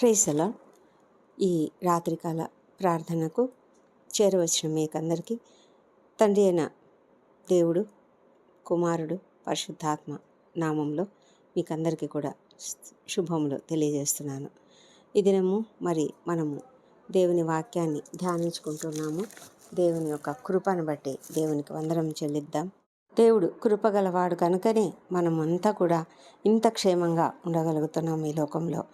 ప్రేసల ఈ రాత్రికాల ప్రార్థనకు చేరవచ్చిన మీకందరికీ తండ్రి అయిన దేవుడు కుమారుడు పరిశుద్ధాత్మ నామంలో మీకందరికీ కూడా శుభములు తెలియజేస్తున్నాను. ఈ దినము మరి మనము దేవుని వాక్యాన్ని ధ్యానించుకుంటున్నాము. దేవుని యొక్క కృపను బట్టి దేవునికి వందనం చెల్లిద్దాం. దేవుడు కృపగలవాడు కనుకనే మనమంతా కూడా ఇంత క్షేమంగా ఉండగలుగుతున్నాం ఈ లోకంలో.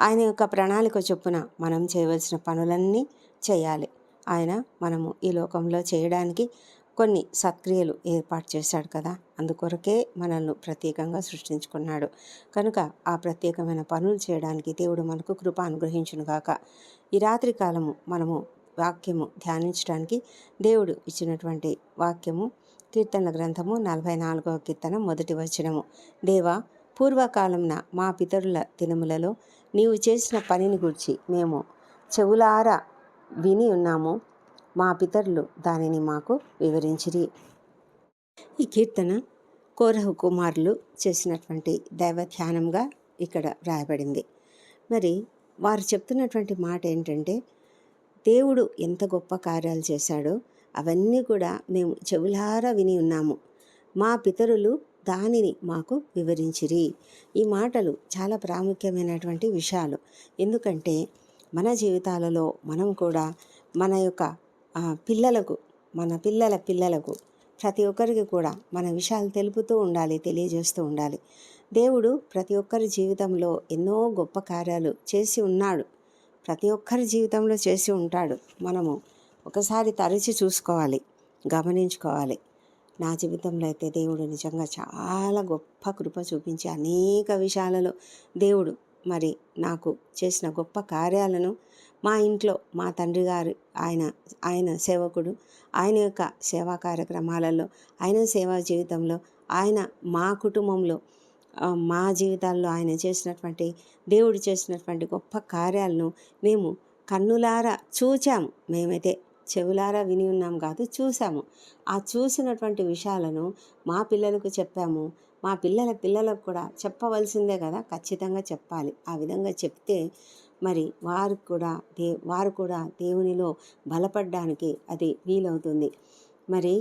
ఆయన యొక్క ప్రణాళిక చొప్పున మనం చేయవలసిన పనులన్నీ చేయాలి. ఆయన మనము ఈ లోకంలో చేయడానికి కొన్ని సత్క్రియలు ఏర్పాటు చేశాడు కదా. అందుకొరకే మనల్ని ప్రత్యేకంగా సృష్టించుకున్నాడు. కనుక ఆ ప్రత్యేకమైన పనులు చేయడానికి దేవుడు మనకు కృప అనుగ్రహించును గాక. ఈ రాత్రి కాలము మనము వాక్యము ధ్యానించడానికి దేవుడు ఇచ్చినటువంటి వాక్యము కీర్తనల గ్రంథము నలభై నాలుగవ కీర్తన మొదటి వచనము. దేవా పూర్వకాలంన మా పితరుల దినములలో నీవు చేసిన పనిని గురించి మేము చెవులారా విని ఉన్నాము. మా పితరులు దానిని మాకు వివరించిరి. ఈ కీర్తన కోరహు కుమారులు చేసినటువంటి దైవ ధ్యానంగా ఇక్కడ వ్రాయబడింది. మరి వారు చెప్తున్నటువంటి మాట ఏంటంటే దేవుడు ఎంత గొప్ప కార్యాలు చేశాడో అవన్నీ కూడా మేము చెవులారా విని ఉన్నాము. మా పితరులు దానిని మాకు వివరించిరి. ఈ మాటలు చాలా ప్రాముఖ్యమైనటువంటి విషయాలు. ఎందుకంటే మన జీవితాలలో మనం కూడా మన యొక్క పిల్లలకు మన పిల్లల పిల్లలకు ప్రతి ఒక్కరికి కూడా మన విషయాలు తెలుపుతూ ఉండాలి తెలియజేస్తూ ఉండాలి. దేవుడు ప్రతి ఒక్కరి జీవితంలో ఎన్నో గొప్ప కార్యాలు చేసి ఉన్నాడు. ప్రతి ఒక్కరి జీవితంలో చేసి ఉంటాడు. మనము ఒకసారి తరచి చూసుకోవాలి గమనించుకోవాలి. నా జీవితంలో అయితే దేవుడు నిజంగా చాలా గొప్ప కృప చూపించి అనేక విషయాలలో దేవుడు మరి నాకు చేసిన గొప్ప కార్యాలను మా ఇంట్లో మా తండ్రి గారు ఆయన ఆయన సేవకుడు ఆయన యొక్క సేవా కార్యక్రమాలలో ఆయన సేవా జీవితంలో ఆయన మా కుటుంబంలో మా జీవితాల్లో ఆయన చేసినటువంటి దేవుడు చేసినటువంటి గొప్ప కార్యాలను మేము కన్నులారా చూచాము. మేమైతే చెవులారా విని ఉన్నాం కాదు చూసాము ఆ చూసినటువంటి విషయాలను మా పిల్లలకు చెప్పాము. మా పిల్లల పిల్లలకు కూడా చెప్పవలసిందే కదా ఖచ్చితంగా చెప్పాలి. ఆ విధంగా చెప్తే మరి వారు కూడా దే వారు కూడా దేవునిలో బలపడడానికి అది వీలవుతుంది. మరి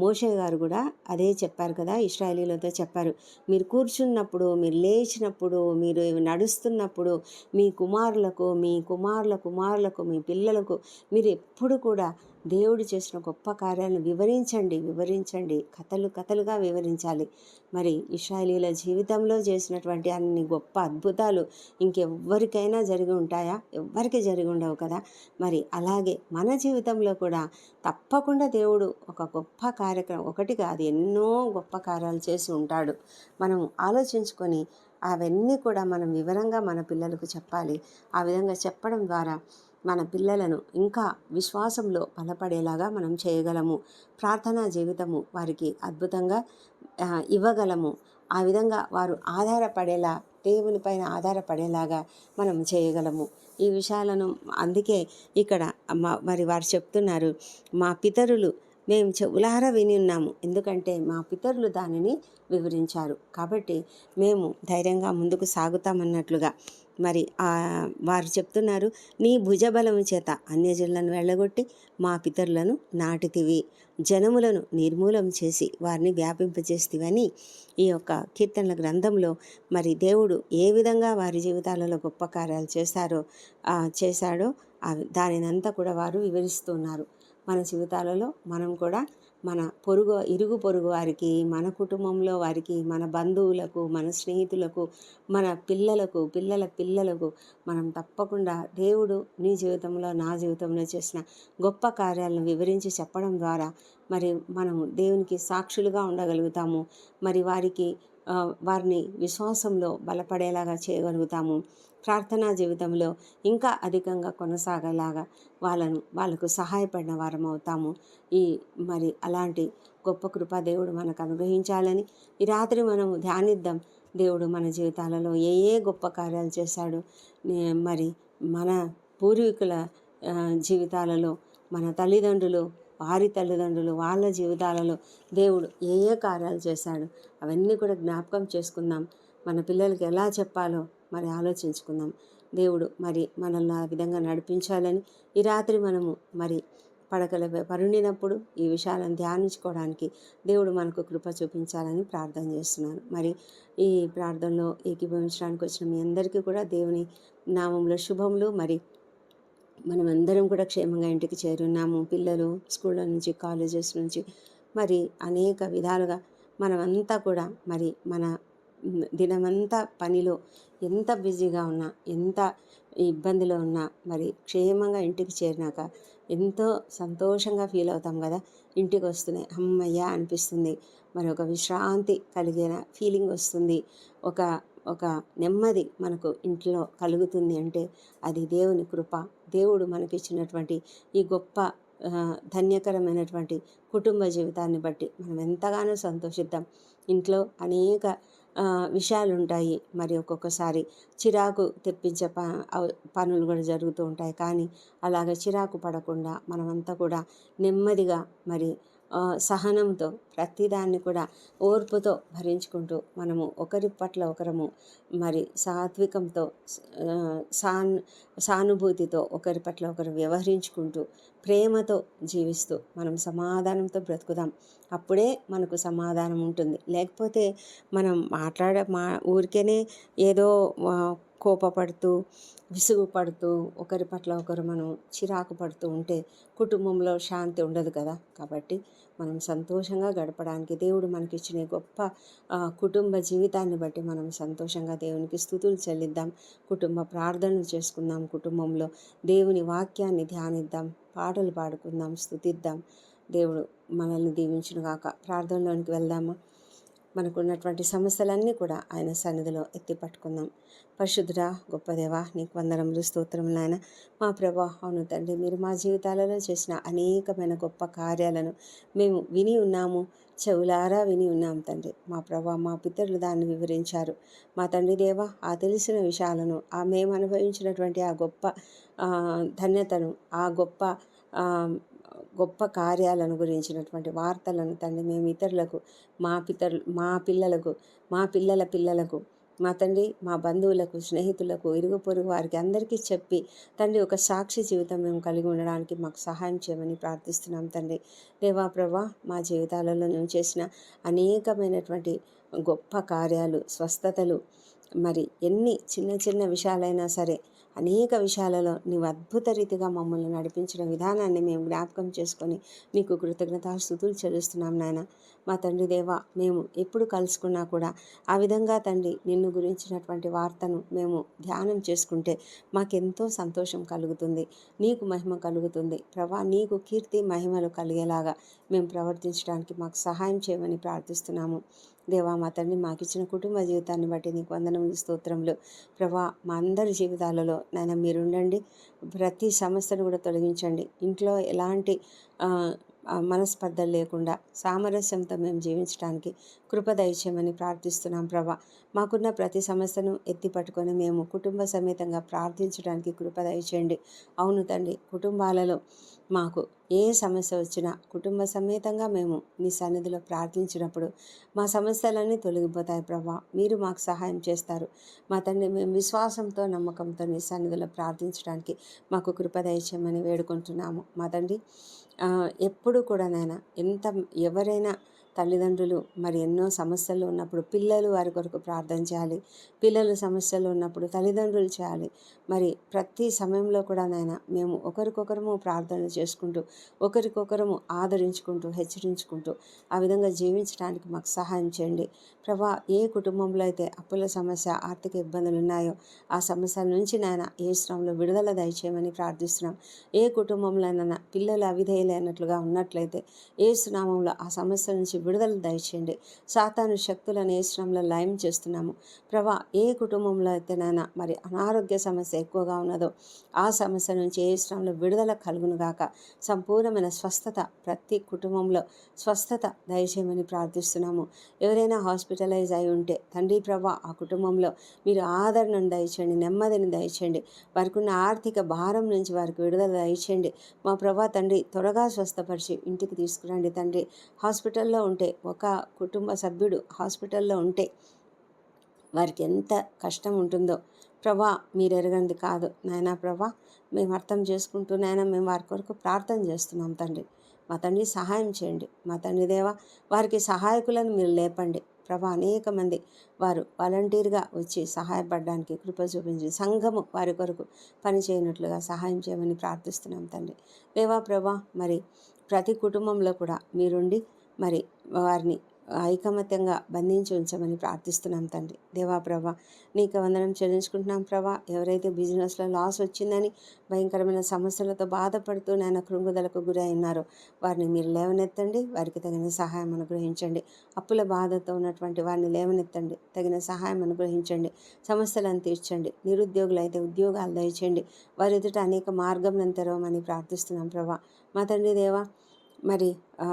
మోషే గారు కూడా అదే చెప్పారు కదా ఇస్రాయలీలతో చెప్పారు. మీరు కూర్చున్నప్పుడు మీరు లేచినప్పుడు మీరు నడుస్తున్నప్పుడు మీ కుమారులకు మీ కుమారుల కుమారులకు మీ పిల్లలకు మీరు ఎప్పుడు కూడా దేవుడు చేసిన గొప్ప కార్యాలను వివరించండి వివరించండి. కథలు కథలుగా వివరించాలి. మరి ఇస్రాయలీల జీవితంలో చేసినటువంటి అన్ని గొప్ప అద్భుతాలు ఇంకెవ్వరికైనా జరిగి ఉంటాయా? ఎవ్వరికి జరిగి ఉండవు కదా? మరి అలాగే మన జీవితంలో కూడా తప్పకుండా దేవుడు ఒక గొప్ప కార్యక్రమం ఒకటి కాదు ఎన్నో గొప్ప కార్యాలు చేసి ఉంటాడు. మనం ఆలోచించుకొని అవన్నీ కూడా మనం వివరంగా మన పిల్లలకు చెప్పాలి. ఆ విధంగా చెప్పడం ద్వారా మన పిల్లలను ఇంకా విశ్వాసంలో బలపడేలాగా మనం చేయగలము. ప్రార్థనా జీవితము వారికి అద్భుతంగా ఇవ్వగలము. ఆ విధంగా వారు ఆధారపడేలా దేవుని పైన ఆధారపడేలాగా మనం చేయగలము. ఈ విషయాలను అందుకే ఇక్కడ మా మరి వారు చెప్తున్నారు మా పితరులు మేము చెవులార విని ఉన్నాము. ఎందుకంటే మా పితరులు దానిని వివరించారు. కాబట్టి మేము ధైర్యంగా ముందుకు సాగుతామన్నట్లుగా మరి వారు చెప్తున్నారు నీ భుజబలము చేత అన్యజనులను వెళ్ళగొట్టి మా పితరులను నాటితివి జనములను నిర్మూలం చేసి వారిని వ్యాపింపజేస్తివని ఈ యొక్క కీర్తనల గ్రంథంలో మరి దేవుడు ఏ విధంగా వారి జీవితాలలో గొప్ప కార్యాలు చేశారో చేశాడో అవి దానినంతా కూడా వారు వివరిస్తున్నారు మన జీవితాలలో మనం కూడా మన పొరుగు ఇరుగు పొరుగు వారికి మన కుటుంబంలో వారికి మన బంధువులకు మన స్నేహితులకు మన పిల్లలకు పిల్లల పిల్లలకు మనం తప్పకుండా దేవుడు నీ జీవితంలో నా జీవితంలో చేసిన గొప్ప కార్యాలను వివరించి చెప్పడం ద్వారా మరి మనము దేవునికి సాక్షులుగా ఉండగలుగుతాము. మరి వారికి వారిని విశ్వాసంలో బలపడేలాగా చేయగలుగుతాము. ప్రార్థనా జీవితంలో ఇంకా అధికంగా కొనసాగేలాగా వాళ్ళను వాళ్ళకు సహాయపడిన వారం అవుతాము. ఈ మరి అలాంటి గొప్ప కృప దేవుడు మనకు అనుగ్రహించాలని ఈ రాత్రి మనము ధ్యానిద్దాం. దేవుడు మన జీవితాలలో ఏ ఏ గొప్ప కార్యాలు చేశాడు. మరి మన పూర్వీకుల జీవితాలలో మన తల్లిదండ్రులు వారి తల్లిదండ్రులు వాళ్ళ జీవితాలలో దేవుడు ఏ ఏ కార్యాలు చేశాడు. అవన్నీ కూడా జ్ఞాపకం చేసుకుందాం. మన పిల్లలకి ఎలా చెప్పాలో మరి ఆలోచించుకుందాం. దేవుడు మరి మనల్ని ఆ విధంగా నడిపించాలని ఈ రాత్రి మనము మరి పడకల పరుండినప్పుడు ఈ విషయాలను ధ్యానించుకోవడానికి దేవుడు మనకు కృప చూపించాలని ప్రార్థన చేస్తున్నాను. మరి ఈ ప్రార్థనలో ఏకీభవించడానికి వచ్చిన మీ అందరికీ కూడా దేవుని నామంలో శుభములు. మరి మనమందరం కూడా క్షేమంగా ఇంటికి చేరున్నాము. పిల్లలు స్కూళ్ళ నుంచి కాలేజెస్ నుంచి మరి అనేక విధాలుగా మనమంతా కూడా మరి మన దినమంతా పనిలో ఎంత బిజీగా ఉన్నా ఎంత ఇబ్బందిలో ఉన్నా మరి క్షేమంగా ఇంటికి చేరినాక ఎంతో సంతోషంగా ఫీల్ అవుతాం కదా. ఇంటికి వస్తున్నాయి అమ్మయ్య అనిపిస్తుంది. మరి ఒక విశ్రాంతి కలిగిన ఫీలింగ్ వస్తుంది. ఒక ఒక నెమ్మది మనకు ఇంట్లో కలుగుతుంది అంటే అది దేవుని కృప. దేవుడు మనకిచ్చినటువంటి ఈ గొప్ప ధన్యకరమైనటువంటి కుటుంబ జీవితాన్ని బట్టి మనం ఎంతగానో సంతోషిద్దాం. ఇంట్లో అనేక విషయాలు ఉంటాయి మరి ఒక్కొక్కసారి చిరాకు తెప్పించే ప పనులు కూడా జరుగుతూ ఉంటాయి. కానీ అలాగ చిరాకు పడకుండా మనమంతా కూడా నెమ్మదిగా మరి సహనంతో ప్రతిదాన్ని కూడా ఓర్పుతో భరించుకుంటూ మనము ఒకరి పట్ల ఒకరము మరి సాత్వికంతో సాన్ సానుభూతితో ఒకరి పట్ల ఒకరు వ్యవహరించుకుంటూ ప్రేమతో జీవిస్తూ మనం సమాధానంతో బ్రతుకుదాం. అప్పుడే మనకు సమాధానం ఉంటుంది. లేకపోతే మనం మాట్లాడే మా ఊరికేనే ఏదో కోపపడుతూ విసుగుపడుతూ ఒకరి పట్ల ఒకరు మనం చిరాకు పడుతూ ఉంటే కుటుంబంలో శాంతి ఉండదు కదా. కాబట్టి మనం సంతోషంగా గడపడానికి దేవుడు మనకిచ్చిన గొప్ప కుటుంబ జీవితాన్ని బట్టి మనం సంతోషంగా దేవునికి స్థుతులు చెల్లిద్దాం. కుటుంబ ప్రార్థనలు చేసుకుందాం. కుటుంబంలో దేవుని వాక్యాన్ని ధ్యానిద్దాం. పాటలు పాడుకుందాం. స్థుతిద్దాం. దేవుడు మనల్ని దీవించునుగాక. ప్రార్థనలోనికి వెళ్దామా? మనకున్నటువంటి సమస్యలన్నీ కూడా ఆయన సన్నిధిలో ఎత్తి పట్టుకుందాం. పరిశుద్ధుడా గొప్పదేవా నీకు వందరములు స్తోత్రములు నాయన. మా ప్రభా అవును తండ్రి మీరు మా జీవితాలలో చేసిన అనేకమైన గొప్ప కార్యాలను మేము విని ఉన్నాము. చెవులారా విని ఉన్నాం తండ్రి. మా ప్రభా మా పితరులు దాన్ని వివరించారు. మా తండ్రి దేవ ఆ తెలిసిన విషయాలను ఆ మేము అనుభవించినటువంటి ఆ గొప్ప ధన్యతను ఆ గొప్ప గొప్ప కార్యాలను గురించినటువంటి వార్తలను తండ్రి మేము ఇతరులకు మా పితరులు మా పిల్లలకు మా పిల్లల పిల్లలకు మా తండ్రి మా బంధువులకు స్నేహితులకు ఇరుగు పొరుగు వారికి అందరికీ చెప్పి తండ్రి ఒక సాక్షి జీవితం మేము కలిగి ఉండడానికి మాకు సహాయం చేయమని ప్రార్థిస్తున్నాం తండ్రి. దేవా ప్రభా మా జీవితాలలో మేము చేసిన అనేకమైనటువంటి గొప్ప కార్యాలు స్వస్థతలు మరి ఎన్ని చిన్న చిన్న విషయాలైనా సరే అనేక విషయాలలో నీవు అద్భుత రీతిగా మమ్మల్ని నడిపించిన విధానాన్ని మేము జ్ఞాపకం చేసుకొని నీకు కృతజ్ఞతాస్థుతులు చెల్లిస్తున్నాం నాయన. మా తండ్రి దేవా మేము ఎప్పుడు కలుసుకున్నా కూడా ఆ విధంగా తండ్రి నిన్ను గురించినటువంటి వార్తను మేము ధ్యానం చేసుకుంటే మాకెంతో సంతోషం కలుగుతుంది నీకు మహిమ కలుగుతుంది. ప్రభా నీకు కీర్తి మహిమలు కలిగేలాగా మేము ప్రవర్తించడానికి మాకు సహాయం చేయమని ప్రార్థిస్తున్నాము. దేవా మా తండ్రి మాకు ఇచ్చిన కుటుంబ జీవితాన్ని బట్టి నీకు వందనములు స్తోత్రములు. ప్రభా మా అందరి జీవితాలలో నాయన మీరుండండి ప్రతి సమస్యను కూడా తొలగించండి. ఇంట్లో ఎలాంటి మనస్పర్ధలు లేకుండా సామరస్యంతో మేము జీవించడానికి కృప దయచేయమని ప్రార్థిస్తున్నాం ప్రభా. మాకున్న ప్రతి సమస్యను ఎత్తి పట్టుకొని మేము కుటుంబ సమేతంగా ప్రార్థించడానికి కృప దయచేయండి. అవును తండ్రి కుటుంబాలలో మాకు ఏ సమస్య వచ్చినా కుటుంబ సమేతంగా మేము నీ సన్నిధిలో ప్రార్థించినప్పుడు మా సమస్యలన్నీ తొలగిపోతాయి ప్రభా. మీరు మాకు సహాయం చేస్తారు. మా తండ్రి మేము విశ్వాసంతో నమ్మకంతో నీ సన్నిధిలో ప్రార్థించడానికి మాకు కృప దయచేయమని వేడుకుంటున్నాము. మా తండ్రి ఎప్పుడు కూడా నాయన ఎంత ఎవరైనా తల్లిదండ్రులు మరి ఎన్నో సమస్యలు ఉన్నప్పుడు పిల్లలు వారి కొరకు ప్రార్థన చేయాలి. పిల్లలు సమస్యలు ఉన్నప్పుడు తల్లిదండ్రులు చేయాలి. మరి ప్రతి సమయంలో కూడా నాయన మేము ఒకరికొకరము ప్రార్థనలు చేసుకుంటూ ఒకరికొకరము ఆదరించుకుంటూ హెచ్చరించుకుంటూ ఆ విధంగా జీవించడానికి మాకు సహాయం చేయండి. ప్రభా ఏ కుటుంబంలో అయితే అప్పుల సమస్య ఆర్థిక ఇబ్బందులు ఉన్నాయో ఆ సమస్యల నుంచి నాయన ఏ శ్రమంలో విడుదల దయచేయమని ప్రార్థిస్తున్నాం. ఏ కుటుంబంలోనైనా పిల్లలు అవిధేయులైనట్లుగా ఉన్నట్లయితే ఏ సునామంలో ఆ సమస్య నుంచి విడుదల దయచేయండి. సాతాను శక్తులను ఏ శ్రమంలో లయం చేస్తున్నాము. ప్రభా ఏ కుటుంబంలో అయితేనైనా మరి అనారోగ్య సమస్య ఎక్కువగా ఉన్నదో ఆ సమస్య నుంచి ఏ శ్రమంలో విడుదల కలుగునుగాక సంపూర్ణమైన స్వస్థత ప్రతి కుటుంబంలో స్వస్థత దయచేయమని ప్రార్థిస్తున్నాము. ఎవరైనా హాస్పిటలైజ్ అయి ఉంటే తండ్రి ప్రభా ఆ కుటుంబంలో మీరు ఆదరణను దయచేయండి నెమ్మదిని దయచేయండి. వారికి ఉన్న ఆర్థిక భారం నుంచి వారికి విడుదల దయచేయండి. మా ప్రభా తండ్రి త్వరగా స్వస్థపరిచి ఇంటికి తీసుకురండి తండ్రి. హాస్పిటల్లో ఉంటే ఒక కుటుంబ సభ్యుడు హాస్పిటల్లో ఉంటే వారికి ఎంత కష్టం ఉంటుందో. ప్రభా మీరు ఎరగంది కాదు. నాయనా ప్రభా మేము అర్థం చేసుకుంటూ నాయన మేము వారి కొరకు ప్రార్థన చేస్తున్నాం తండ్రి. మా తండ్రి సహాయం చేయండి. మా తండ్రి దేవ వారికి సహాయకులను మీరు లేపండి. ప్రభా అనేక మంది వారు వాలంటీర్గా వచ్చి సహాయపడడానికి కృప చూపించి సంఘము వారి కొరకు పనిచేయనట్లుగా సహాయం చేయమని ప్రార్థిస్తున్నాం తండ్రి. దేవా ప్రభా మరి ప్రతి కుటుంబంలో కూడా మీరుండి మరి వారిని ఐకమత్యంగా బంధించి ఉంచమని ప్రార్థిస్తున్నాం తండ్రి. దేవా ప్రభా నీకు వందనం చెల్లించుకుంటున్నాం ప్రభా. ఎవరైతే బిజినెస్లో లాస్ వచ్చిందని భయంకరమైన సమస్యలతో బాధపడుతూ నాయన కృంగుదలకు గురి ఉన్నారో వారిని మీరు లేవనెత్తండి. వారికి తగిన సహాయం అనుగ్రహించండి. అప్పుల బాధతో ఉన్నటువంటి వారిని లేవనెత్తండి. తగిన సహాయం అనుగ్రహించండి. సమస్యలను తీర్చండి. నిరుద్యోగులు అయితే ఉద్యోగాలు దయచేయండి. వారి ఎదుట అనేక మార్గం తెరవమని ప్రార్థిస్తున్నాం ప్రభా. మా తండ్రి దేవా మరి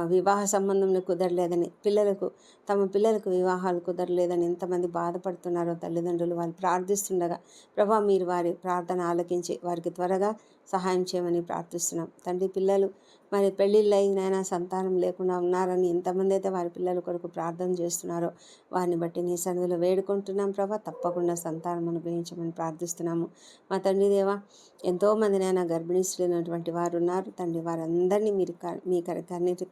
వివాహ సంబంధం కుదరలేదని పిల్లలకు తమ పిల్లలకు వివాహాలు కుదరలేదని ఎంతమంది బాధపడుతున్నారో తల్లిదండ్రులు వాళ్ళు ప్రార్థిస్తుండగా ప్రభా మీరు వారి ప్రార్థన ఆలకించి వారికి త్వరగా సహాయం చేయమని ప్రార్థిస్తున్నాం. తండ్రి పిల్లలు మరి పెళ్ళిళ్ళు అయినైనా సంతానం లేకుండా ఉన్నారని ఎంతమంది అయితే వారి పిల్లల కొరకు ప్రార్థన చేస్తున్నారో వారిని బట్టి నీ సన్నిధిలో వేడుకుంటున్నాం ప్రభా. తప్పకుండా సంతానం అనుగ్రహించమని ప్రార్థిస్తున్నాము. మా తండ్రి దేవా ఎంతోమంది నైనా గర్భిణీ స్త్రీలైనటువంటి వారు ఉన్నారు. తండ్రి వారందరినీ మీరు మీ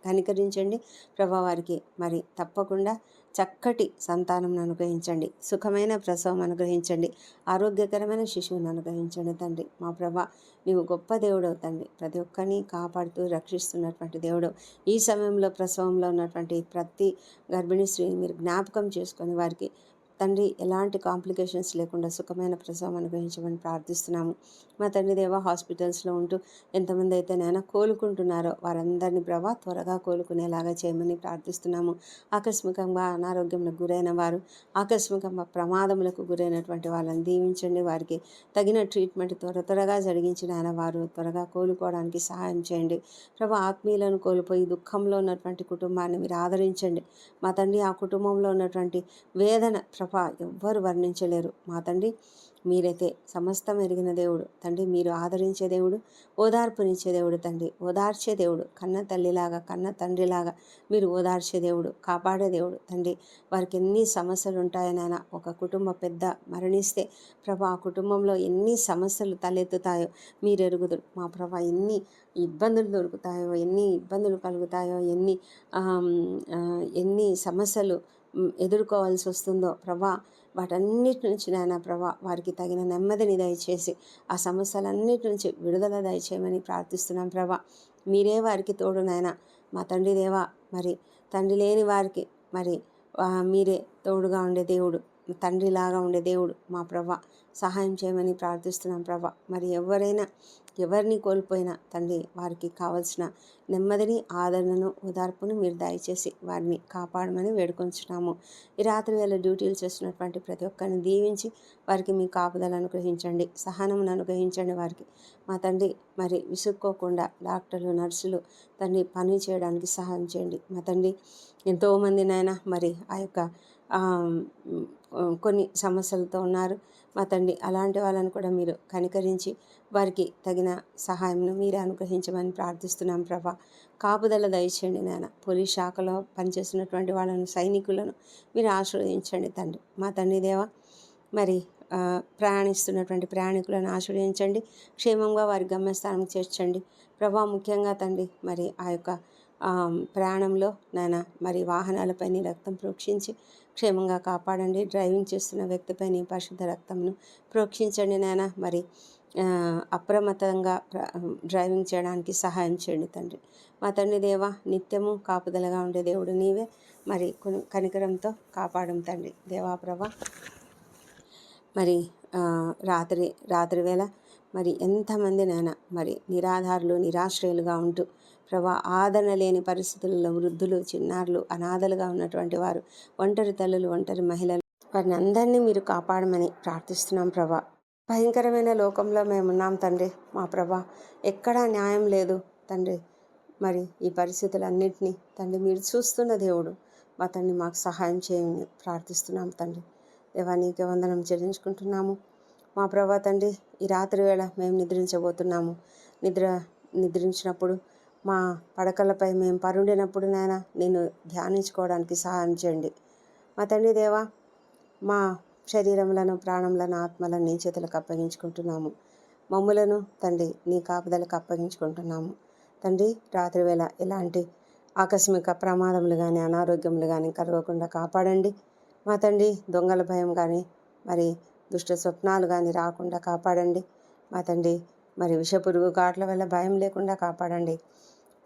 కనికరించండి. ప్రభా వారికి మరి తప్పకుండా చక్కటి సంతానం అనుగ్రహించండి. సుఖమైన ప్రసవం అనుగ్రహించండి. ఆరోగ్యకరమైన శిశువును అనుగ్రహించండి తండ్రి. మా ప్రభా నీవు గొప్ప దేవుడు తండ్రి. ప్రతి ఒక్కరిని కాపాడుతూ రక్షిస్తున్నటువంటి దేవుడు. ఈ సమయంలో ప్రసవంలో ఉన్నటువంటి ప్రతి గర్భిణీ స్త్రీని మీరు జ్ఞాపకం చేసుకొని వారికి తండ్రి ఎలాంటి కాంప్లికేషన్స్ లేకుండా సుఖమైన ప్రసవం అనుగ్రహించమని ప్రార్థిస్తున్నాము. మా తండ్రి దేవ హాస్పిటల్స్లో ఉంటూ ఎంతమంది అయితే నాయన కోలుకుంటున్నారో వారందరినీ ప్రభా త్వరగా కోలుకునేలాగా చేయమని ప్రార్థిస్తున్నాము. ఆకస్మికంగా అనారోగ్యంలో గురైన వారు ఆకస్మికంగా ప్రమాదములకు గురైనటువంటి వాళ్ళని దీవించండి. వారికి తగిన ట్రీట్మెంట్ త్వర త్వరగా జరిగించిన ఆయన వారు త్వరగా కోలుకోవడానికి సహాయం చేయండి. ప్రభా ఆత్మీయులను కోల్పోయి దుఃఖంలో ఉన్నటువంటి కుటుంబాన్ని మీరు ఆదరించండి. మా తండ్రి ఆ కుటుంబంలో ఉన్నటువంటి వేదన ప్రభా ఎవ్వరు వర్ణించలేరు. మా తండ్రి మీరైతే సమస్తం ఎరిగిన దేవుడు తండ్రి మీరు ఆదరించే దేవుడు ఓదార్పునిచ్చే దేవుడు తండ్రి ఓదార్చే దేవుడు కన్న తల్లిలాగా కన్న తండ్రిలాగా మీరు ఓదార్చే దేవుడు కాపాడే దేవుడు తండ్రి. వారికి ఎన్ని సమస్యలు ఉంటాయనైనా ఒక కుటుంబ పెద్ద మరణిస్తే ప్రభా ఆ కుటుంబంలో ఎన్ని సమస్యలు తలెత్తుతాయో మీరు ఎరుగుదురు మా ప్రభా ఎన్ని ఇబ్బందులు దొరుకుతాయో ఎన్ని ఇబ్బందులు కలుగుతాయో ఎన్ని ఎన్ని సమస్యలు ఎదుర్కోవాల్సి వస్తుందో ప్రభా వాటన్నిటి నుంచి నాయన ప్రభా వారికి తగిన నెమ్మదిని దయచేసి ఆ సమస్యలన్నిటి నుంచి విడుదల దయచేయమని ప్రార్థిస్తున్నాం ప్రభా. మీరే వారికి తోడు నాయన. మా తండ్రి దేవా మరి తండ్రి లేని వారికి మరి మీరే తోడుగా ఉండే దేవుడు తండ్రిలాగా ఉండే దేవుడు మా ప్రభా. సహాయం చేయమని ప్రార్థిస్తున్నాం ప్రభా. మరి ఎవరైనా ఎవరిని కోల్పోయినా తండ్రి వారికి కావలసిన నెమ్మదిని ఆదరణను ఓదార్పును మీరు దయచేసి వారిని కాపాడమని వేడుకొంచున్నాము. ఈ రాత్రి వేళ డ్యూటీలు చేస్తున్నటువంటి ప్రతి ఒక్కరిని దీవించి వారికి మీ కాపుదలను అనుగ్రహించండి సహనమును అనుగ్రహించండి వారికి. మా తండ్రి మరి విసుక్కోకుండా డాక్టర్లు నర్సులు తండ్రి పని చేయడానికి సహాయం చేయండి. మా తండ్రి ఎంతోమంది నాయన మరి ఆ యొక్క కొన్ని సమస్యలతో ఉన్నారు. మా తండ్రి అలాంటి వాళ్ళని కూడా మీరు కనికరించి వారికి తగిన సహాయంను మీరు అనుగ్రహించమని ప్రార్థిస్తున్నాం ప్రభా. కాపుదల దయచేయండి నాన్న పోలీస్ శాఖలో పనిచేస్తున్నటువంటి వాళ్ళను సైనికులను మీరు ఆశ్రయించండి తండ్రి. మా తండ్రి దేవ మరి ప్రయాణిస్తున్నటువంటి ప్రయాణికులను ఆశ్రయించండి. క్షేమంగా వారి గమ్యస్థానం చేర్చండి. ప్రభా ముఖ్యంగా తండ్రి మరి ఆ యొక్క ప్రయాణంలో నాయన మరి వాహనాలపై రక్తం ప్రోక్షించి క్షేమంగా కాపాడండి. డ్రైవింగ్ చేస్తున్న వ్యక్తిపై నీ పరిశుద్ధ రక్తంను ప్రోక్షించండి నాయన. మరి అప్రమత్తంగా డ్రైవింగ్ చేయడానికి సహాయం చేయండి తండ్రి. మా తండ్రి దేవ నిత్యము కాపుదలగా ఉండే దేవుడు నీవే. మరి కనికరంతో కాపాడం తండ్రి. దేవాప్రభ మరి రాత్రి రాత్రి వేళ మరి ఎంతమంది మరి నిరాధారులు నిరాశ్రయులుగా ఉంటూ ప్రభా ఆదరణ లేని పరిస్థితులలో వృద్ధులు చిన్నారులు అనాథలుగా ఉన్నటువంటి వారు ఒంటరి తల్లులు ఒంటరి మహిళలు వారిని అందరినీ మీరు కాపాడమని ప్రార్థిస్తున్నాం ప్రభా. భయంకరమైన లోకంలో మేమున్నాం తండ్రి. మా ప్రభా ఎక్కడా న్యాయం లేదు తండ్రి. మరి ఈ పరిస్థితులన్నింటినీ తండ్రి మీరు చూస్తున్న దేవుడు మా తండ్రి మాకు సహాయం చేయమని ప్రార్థిస్తున్నాం తండ్రి. దేవానికి వందనం చెల్లించుకుంటున్నాము. మా ప్రభా తండ్రి ఈ రాత్రి వేళ మేము నిద్రించబోతున్నాము. నిద్ర నిద్రించినప్పుడు మా పడకలపై మేము పరుండినప్పుడు నాయన నేను ధ్యానించుకోవడానికి సహాయం చేయండి. మా తండ్రి దేవా మా శరీరములను ప్రాణములను ఆత్మలను నీ చేతులకు అప్పగించుకుంటున్నాము. మమ్ములను తండ్రి నీ కాపుదలకు అప్పగించుకుంటున్నాము. తండ్రి రాత్రివేళ ఎలాంటి ఆకస్మిక ప్రమాదములు కానీ అనారోగ్యములు కానీ కలగకుండా కాపాడండి. మా తండ్రి దొంగల భయం కానీ మరి దుష్ట స్వప్నాలు కానీ రాకుండా కాపాడండి. మా తండ్రి మరి విషపురుగు గాట్ల వల్ల భయం లేకుండా కాపాడండి.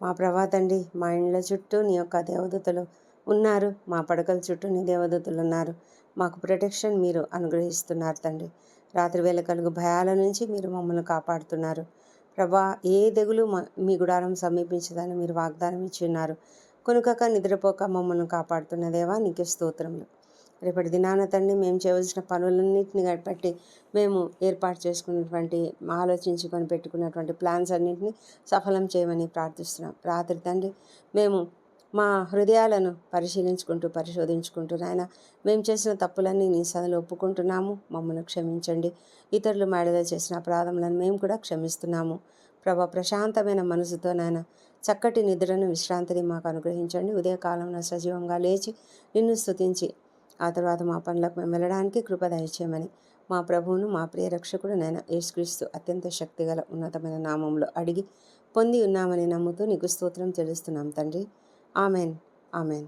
మా ప్రభా తండ్రి మా ఇండ్ల చుట్టూ నీ యొక్క దేవదూతలు ఉన్నారు. మా పడకల చుట్టూ నీ దేవదూతలు ఉన్నారు. మాకు ప్రొటెక్షన్ మీరు అనుగ్రహిస్తున్నారు తండ్రి. రాత్రి వేళ కలుగు భయాల నుంచి మీరు మమ్మల్ని కాపాడుతున్నారు. ప్రభా ఏ తెగులు మా- మీ గుడారం సమీపించదని మీరు వాగ్దానం ఇచ్చి ఉన్నారు. కొనుకక నిద్రపోక మమ్మల్ని కాపాడుతున్న దేవా నీకే స్తోత్రములు. రేపటి దినాన తండ్రి మేము చేయవలసిన పనులన్నింటిని బట్టి మేము ఏర్పాటు చేసుకున్నటువంటి ఆలోచించుకొని పెట్టుకున్నటువంటి ప్లాన్స్ అన్నింటినీ సఫలం చేయమని ప్రార్థిస్తున్నాం. రాత్రి తండ్రి మేము మా హృదయాలను పరిశీలించుకుంటూ పరిశోధించుకుంటూ నాయన మేము చేసిన తప్పులన్నీ నీ సదలు ఒప్పుకుంటున్నాము. మమ్మల్ని క్షమించండి. ఇతరులు మేడలో చేసిన అపరాధములను మేము కూడా క్షమిస్తున్నాము. ప్రభా ప్రశాంతమైన మనసుతో నాయన చక్కటి నిద్రను విశ్రాంతిని మాకు అనుగ్రహించండి. ఉదయకాలంలో సజీవంగా లేచి నిన్ను స్తుతించి ఆ తర్వాత మా పనులకు మేము వెళ్ళడానికి కృప దయచేయమని మా ప్రభువును మా ప్రియ రక్షకుడు నేను యేసుక్రీస్తు అత్యంత శక్తిగల ఉన్నతమైన నామంలో అడిగి పొంది ఉన్నామని నమ్ముతూ నీకు స్తోత్రం తెలుస్తున్నాం తండ్రి. ఆమెన్. ఆమెన్.